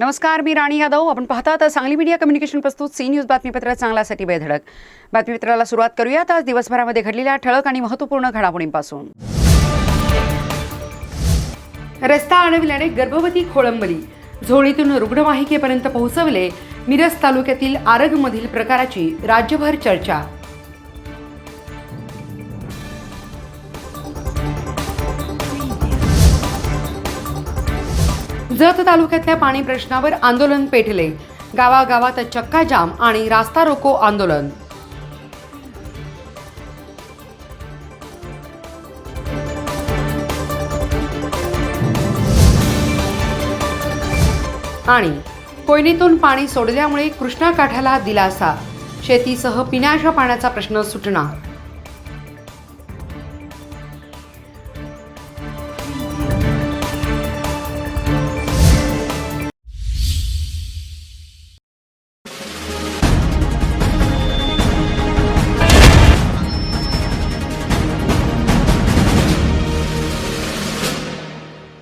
नमस्कार मी राणी यादव. आपण पाहता तर सांगली मीडिया कम्युनिकेशन प्रस्तुत सी न्यूज बातमीपत्रात चांगल्यासाठी बेधडक. बातमीपत्राला सुरुवात करूयात. आज दिवसभरामध्ये घडलेल्या ठळक आणि महत्त्वपूर्ण घडामोडींपासून. रस्ता अडविल्याने गर्भवती खोळंबली. झोळीतून रुग्णवाहिकेपर्यंत पोहोचवले मिरज तालुक्यातील आरगमधील प्रकाराची राज्यभर चर्चा. जत तालुक्यातल्या पाणी प्रश्नावर आंदोलन पेटले. गावागावात चक्का जाम आणि रास्ता रोको आंदोलन. आणि कोयनेतून पाणी सोडल्यामुळे कृष्णा काठाला दिलासा. शेतीसह पिण्याच्या पाण्याचा प्रश्न सुटणार.